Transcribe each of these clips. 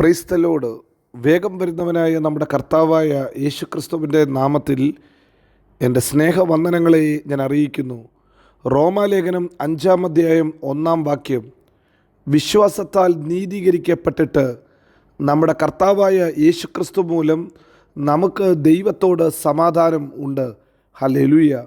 ക്രൈസ്തലോട് വേഗം വരുന്നവനായ നമ്മുടെ കർത്താവായ യേശുക്രിസ്തുവിന്റെ നാമത്തിൽ എന്റെ സ്നേഹവന്ദനങ്ങളെ ഞാൻ അറിയിക്കുന്നു. റോമാലേഖനം അഞ്ചാം അധ്യായം ഒന്നാം വാക്യം. വിശ്വാസത്താൽ നീതീകരിക്കപ്പെട്ടിട്ട് നമ്മുടെ കർത്താവായ യേശുക്രിസ്തു മൂലം നമുക്ക് ദൈവത്തോട് സമാധാനം ഉണ്ട്. ഹല്ലേലൂയ.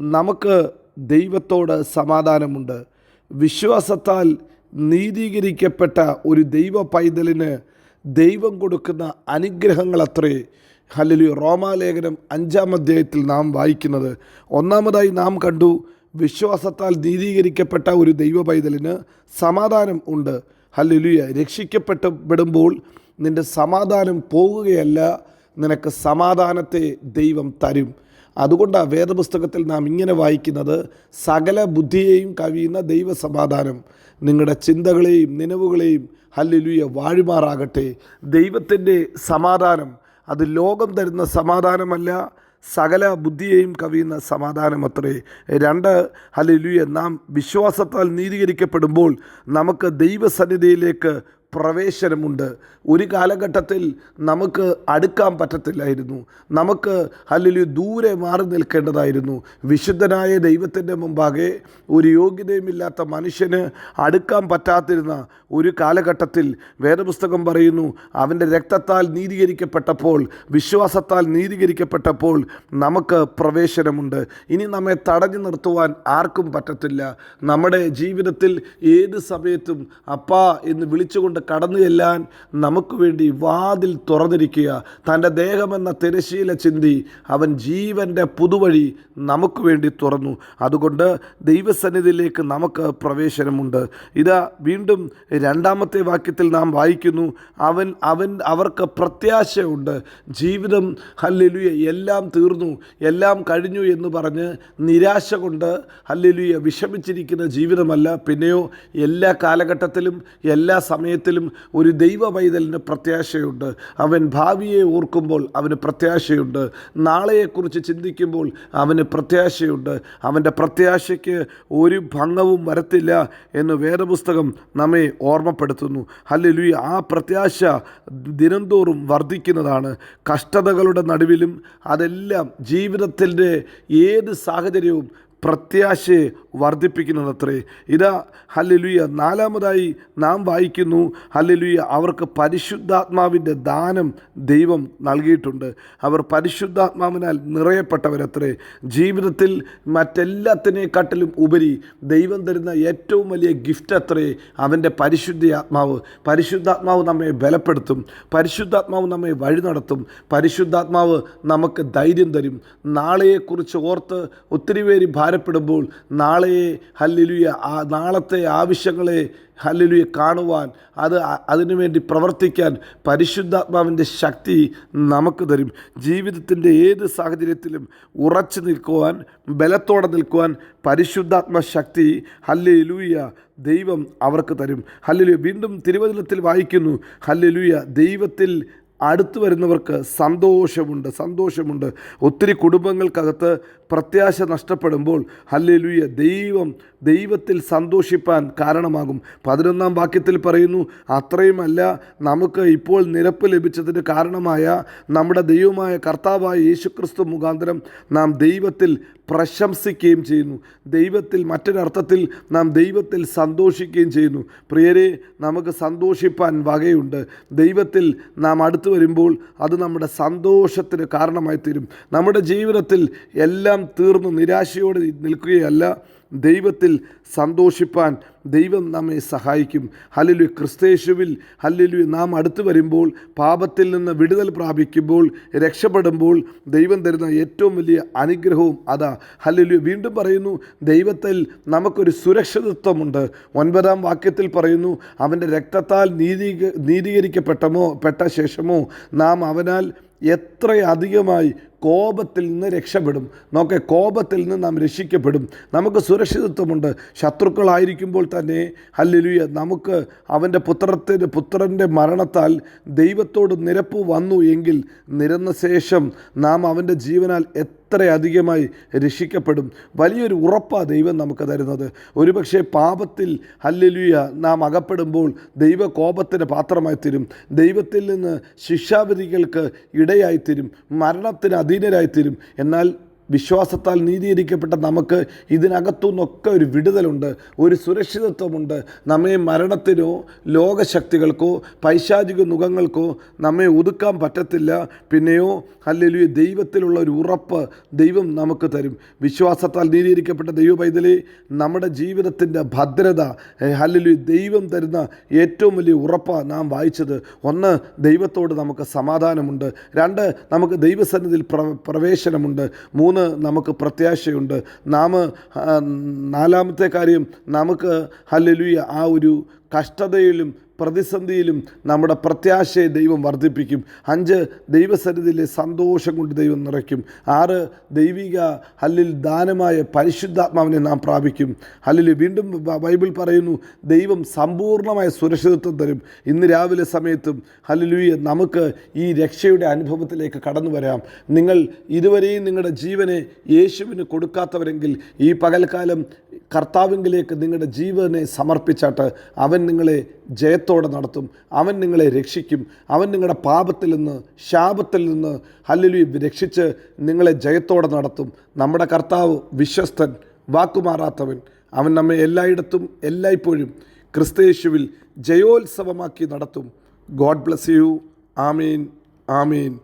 നമുക്ക് ദൈവത്തോട് സമാധാനമുണ്ട് വിശ്വാസത്താൽ നീതീകരിക്കപ്പെട്ട ഒരു ദൈവ പൈതലിന് ദൈവം കൊടുക്കുന്ന അനുഗ്രഹങ്ങളത്രേ ഹല്ലേലൂയ. റോമാലേഖനം അഞ്ചാം അധ്യായത്തിൽ നാം വായിക്കുന്നത് ഒന്നാമതായി നാം കണ്ടു വിശ്വാസത്താൽ നീതീകരിക്കപ്പെട്ട ഒരു ദൈവ പൈതലിന് സമാധാനം ഉണ്ട്. ഹല്ലേലൂയ. രക്ഷിക്കപ്പെട്ടപ്പെടുമ്പോൾ നിന്റെ സമാധാനം പോകുകയല്ല നിനക്ക് സമാധാനത്തെ ദൈവം തരും. അതുകൊണ്ടാണ് വേദപുസ്തകത്തിൽ നാം ഇങ്ങനെ വായിക്കുന്നത് സകല ബുദ്ധിയെയും കവിയുന്ന ദൈവസമാധാനം. നിങ്ങളുടെ ചിന്തകളെയും നിലവുകളെയും ഹല്ലുലുയ വാഴുമാറാകട്ടെ. ദൈവത്തിന്റെ സമാധാനം അത് ലോകം തരുന്ന സമാധാനമല്ല സകല ബുദ്ധിയെയും കവിയുന്ന സമാധാനം അത്രേ രണ്ട് ഹല്ലുയ നാം വിശ്വാസത്താൽ നീതീകരിക്കപ്പെടുമ്പോൾ നമുക്ക് ദൈവസന്നിധിയിലേക്ക് പ്രവേശനമുണ്ട്. ഒരു കാലഘട്ടത്തിൽ നമുക്ക് അടുക്കാൻ പറ്റത്തില്ലായിരുന്നു. നമുക്ക് അല്ലെങ്കിൽ ദൂരെ മാറി നിൽക്കേണ്ടതായിരുന്നു. വിശുദ്ധനായ ദൈവത്തിന്റെ മുമ്പാകെ ഒരു യോഗ്യതയുമില്ലാത്ത മനുഷ്യന് അടുക്കാൻ പറ്റാതിരുന്ന ഒരു കാലഘട്ടത്തിൽ വേദപുസ്തകം പറയുന്നു അവന്റെ രക്തത്താൽ നീതീകരിക്കപ്പെട്ടപ്പോൾ വിശ്വാസത്താൽ നീതീകരിക്കപ്പെട്ടപ്പോൾ നമുക്ക് പ്രവേശനമുണ്ട്. ഇനി നമ്മെ തടഞ്ഞു നിർത്തുവാൻ ആർക്കും പറ്റത്തില്ല. നമ്മുടെ ജീവിതത്തിൽ ഏത് സമയത്തും അപ്പാ എന്ന് വിളിച്ചുകൊണ്ട് കടന്നു ചെല്ലാൻ നമുക്ക് വേണ്ടി വാതിൽ തുറന്നിരിക്കുക. തന്റെ ദേഹമെന്ന തിരശീല ചിന്തി അവൻ ജീവന്റെ പുതുവഴി നമുക്ക് വേണ്ടി തുറന്നു. അതുകൊണ്ട് ദൈവസന്നിധിയിലേക്ക് നമുക്ക് പ്രവേശനമുണ്ട്. ഇതാ വീണ്ടും രണ്ടാമത്തെ വാക്യത്തിൽ നാം വായിക്കുന്നു അവൻ അവൻ അവർക്ക് പ്രത്യാശയുണ്ട്. ജീവിതം ഹല്ലിലുയ എല്ലാം തീർന്നു എല്ലാം കഴിഞ്ഞു എന്ന് പറഞ്ഞ് നിരാശ കൊണ്ട് ഹല്ലിലുയ വിഷമിച്ചിരിക്കുന്ന ജീവിതമല്ല. പിന്നെയോ എല്ലാ കാലഘട്ടത്തിലും എല്ലാ സമയത്തിലും ഒരു ദൈവ പൈതലിന് പ്രത്യാശയുണ്ട്. അവൻ ഭാവിയെ ഓർക്കുമ്പോൾ അവന് പ്രത്യാശയുണ്ട്. നാളെയെക്കുറിച്ച് ചിന്തിക്കുമ്പോൾ അവന് പ്രത്യാശയുണ്ട്. അവന്റെ പ്രത്യാശയ്ക്ക് ഒരു ഭംഗവും വരത്തില്ല എന്ന് വേദപുസ്തകം നമ്മെ ഓർമ്മപ്പെടുത്തുന്നു. ഹല്ലേലൂയ. ആ പ്രത്യാശ ദിനംതോറും വർദ്ധിക്കുന്നതാണ്. കഷ്ടതകളുടെ നടുവിലും അതെല്ലാം ജീവിതത്തിന്റെ ഏത് സാഹചര്യവും പ്രത്യാശയെ വർദ്ധിപ്പിക്കുന്നതത്രേ ഇതാ ഹല്ലലുയ നാലാമതായി നാം വായിക്കുന്നു ഹല്ലലുയ അവർക്ക് പരിശുദ്ധാത്മാവിന്റെ ദാനം ദൈവം നൽകിയിട്ടുണ്ട്. അവർ പരിശുദ്ധാത്മാവിനാൽ നിറയപ്പെട്ടവരത്രേ. ജീവിതത്തിൽ മറ്റെല്ലാത്തിനെക്കാട്ടിലും ഉപരി ദൈവം തരുന്ന ഏറ്റവും വലിയ ഗിഫ്റ്റ് അത്രേ അവന്റെ പരിശുദ്ധ ആത്മാവ്. പരിശുദ്ധാത്മാവ് നമ്മെ ബലപ്പെടുത്തും പരിശുദ്ധാത്മാവ് നമ്മെ വഴി നടത്തും പരിശുദ്ധാത്മാവ് നമുക്ക് ധൈര്യം തരും. നാളെയെക്കുറിച്ച് ഓർത്ത് ഒത്തിരി പേര് ഭാരപ്പെടുമ്പോൾ നാളെ ഹല്ലുയ ആ നാളത്തെ ആവശ്യങ്ങളെ ഹല്ലിലുയ കാണുവാൻ അത് അതിനുവേണ്ടി പ്രവർത്തിക്കാൻ പരിശുദ്ധാത്മാവിന്റെ ശക്തി നമുക്ക് തരും. ജീവിതത്തിന്റെ ഏത് സാഹചര്യത്തിലും ഉറച്ചു നിൽക്കുവാൻ ബലത്തോടെ നിൽക്കുവാൻ പരിശുദ്ധാത്മ ശക്തി ഹല്ലുയ ദൈവം അവർക്ക് തരും. ഹല്ലിലുയ. വീണ്ടും തിരുവചനത്തിൽ വായിക്കുന്നു ഹല്ലിലുയ ദൈവത്തിൽ അടുത്തു വരുന്നവർക്ക് സന്തോഷമുണ്ട് സന്തോഷമുണ്ട്. ഒത്തിരി കുടുംബങ്ങൾക്കകത്ത് പ്രത്യാശ നഷ്ടപ്പെടുമ്പോൾ ഹല്ലേലൂയ ദൈവം ദൈവത്തിൽ സന്തോഷിപ്പാൻ കാരണമാകും. പതിനൊന്നാം വാക്യത്തിൽ പറയുന്നു അത്രയുമല്ല നമുക്ക് ഇപ്പോൾ നിരപ്പ് ലഭിച്ചതിന് കാരണമായ നമ്മുടെ ദൈവമായ കർത്താവായ യേശുക്രിസ്തു മുഖാന്തരം നാം ദൈവത്തിൽ പ്രശംസിക്കുകയും ചെയ്യുന്നു. ദൈവത്തിൽ മറ്റൊരർത്ഥത്തിൽ നാം ദൈവത്തിൽ സന്തോഷിക്കുകയും ചെയ്യുന്നു. പ്രിയരെ നമുക്ക് സന്തോഷിപ്പാൻ വകയുണ്ട്. ദൈവത്തിൽ നാം അടുത്തു വരുമ്പോൾ അത് നമ്മുടെ സന്തോഷത്തിന് കാരണമായി തീരും നമ്മുടെ ജീവിതത്തിൽ എല്ലാം തീർന്നു നിരാശയോടെ നിൽക്കുകയല്ല. ദൈവത്തിൽ സന്തോഷിപ്പാൻ ദൈവം നമ്മെ സഹായിക്കും. ഹല്ലിലു ക്രിസ്തേശുവിൽ ഹല്ലിലു നാം അടുത്തു വരുമ്പോൾ പാപത്തിൽ നിന്ന് വിടുതൽ പ്രാപിക്കുമ്പോൾ രക്ഷപ്പെടുമ്പോൾ ദൈവം തരുന്ന ഏറ്റവും വലിയ അനുഗ്രഹവും അതാ. ഹല്ലിലു വീണ്ടും പറയുന്നു ദൈവത്തിൽ നമുക്കൊരു സുരക്ഷിതത്വമുണ്ട്. ഒൻപതാം വാക്യത്തിൽ പറയുന്നു അവന്റെ രക്തത്താൽ നീതി നീതീകരിക്കപ്പെട്ടമോ പെട്ട ശേഷമോ നാം അവനാൽ എത്ര അധികമായി കോപത്തിൽ നിന്ന് രക്ഷപ്പെടും. നോക്കെ കോപത്തിൽ നിന്ന് നാം രക്ഷിക്കപ്പെടും. നമുക്ക് സുരക്ഷിതത്വമുണ്ട്. ശത്രുക്കളായിരിക്കുമ്പോൾ തന്നെ ഹല്ലേലൂയ നമുക്ക് അവന്റെ പുത്രത്തിന്റെ പുത്രന്റെ മരണത്താൽ ദൈവത്തോട് നിരപ്പ് വന്നു എങ്കിൽ നിരന്ന ശേഷം നാം അവന്റെ ജീവനാൽ അധികമായി രക്ഷിക്കപ്പെടും. വലിയൊരു ഉറപ്പാണ് ദൈവം നമുക്ക് തരുന്നത്. ഒരുപക്ഷെ പാപത്തിൽ ഹല്ലേലൂയ നാം അകപ്പെടുമ്പോൾ ദൈവ കോപത്തിന് പാത്രമായി തീരും ദൈവത്തിൽ നിന്ന് ശിക്ഷാവിധികൾക്ക് ഇടയായിത്തീരും. മരണത്തിന് അധീനരായിത്തീരും. എന്നാൽ വിശ്വാസത്താൽ നീതീകരിക്കപ്പെട്ട നമുക്ക് ഇതിനകത്തുനിന്നൊക്കെ ഒരു വിടുതലുണ്ട് ഒരു സുരക്ഷിതത്വമുണ്ട്. നമ്മെ മരണത്തിനോ ലോകശക്തികൾക്കോ പൈശാചിക മുഖങ്ങൾക്കോ നമ്മെ ഒതുക്കാൻ പറ്റത്തില്ല. പിന്നെയോ അല്ലെങ്കിൽ ദൈവത്തിലുള്ള ഒരു ഉറപ്പ് ദൈവം നമുക്ക് തരും. വിശ്വാസത്താൽ നീതീകരിക്കപ്പെട്ട ദൈവ നമ്മുടെ ജീവിതത്തിന്റെ ഭദ്രത അല്ലെങ്കിൽ ദൈവം തരുന്ന ഏറ്റവും വലിയ ഉറപ്പാണ് നാം വായിച്ചത്. ഒന്ന് ദൈവത്തോട് നമുക്ക് സമാധാനമുണ്ട്. രണ്ട് നമുക്ക് ദൈവസന്നിധിയിൽ പ്ര പ്രവേശനമുണ്ട്. മൂന്ന് നമുക്ക് പ്രത്യാശയുണ്ട്. നാം നാലാമത്തെ കാര്യം നമുക്ക് ഹല്ലേലൂയ ആ ഒരു കഷ്ടതയിലും പ്രതിസന്ധിയിലും നമ്മുടെ പ്രത്യാശയെ ദൈവം വർദ്ധിപ്പിക്കും. അഞ്ച് ദൈവസന്നിധിയിലെ സന്തോഷം കൊണ്ട് ദൈവം നിറയ്ക്കും. ആറ് ദൈവിക ഹല്ലിൽ ദാനമായ പരിശുദ്ധാത്മാവിനെ നാം പ്രാപിക്കും. ഹല്ലിൽ വീണ്ടും ബൈബിൾ പറയുന്നു ദൈവം സമ്പൂർണമായ സുരക്ഷിതത്വം തരും. ഇന്ന് രാവിലെ സമയത്തും ഹല്ലുലുയെ നമുക്ക് ഈ രക്ഷയുടെ അനുഭവത്തിലേക്ക് കടന്നു വരാം. നിങ്ങൾ ഇതുവരെയും നിങ്ങളുടെ ജീവനെ യേശുവിന് കൊടുക്കാത്തവരെങ്കിൽ ഈ പകൽക്കാലം കർത്താവിങ്കിലേക്ക് നിങ്ങളുടെ ജീവനെ സമർപ്പിച്ചാട്ട് അവൻ നിങ്ങളെ ജയത്തോടെ നടത്തും. അവൻ നിങ്ങളെ രക്ഷിക്കും. അവൻ നിങ്ങളുടെ പാപത്തിൽ നിന്ന് ശാപത്തിൽ നിന്ന് ഹല്ലുലി രക്ഷിച്ച് നിങ്ങളെ ജയത്തോടെ നടത്തും. നമ്മുടെ കർത്താവ് വിശ്വസ്തൻ വാക്കുമാറാത്തവൻ. അവൻ നമ്മെ എല്ലായിടത്തും എല്ലായ്പ്പോഴും ക്രിസ്തയേശുവിൽ ജയോത്സവമാക്കി നടത്തും. God bless you. Amin. Amin.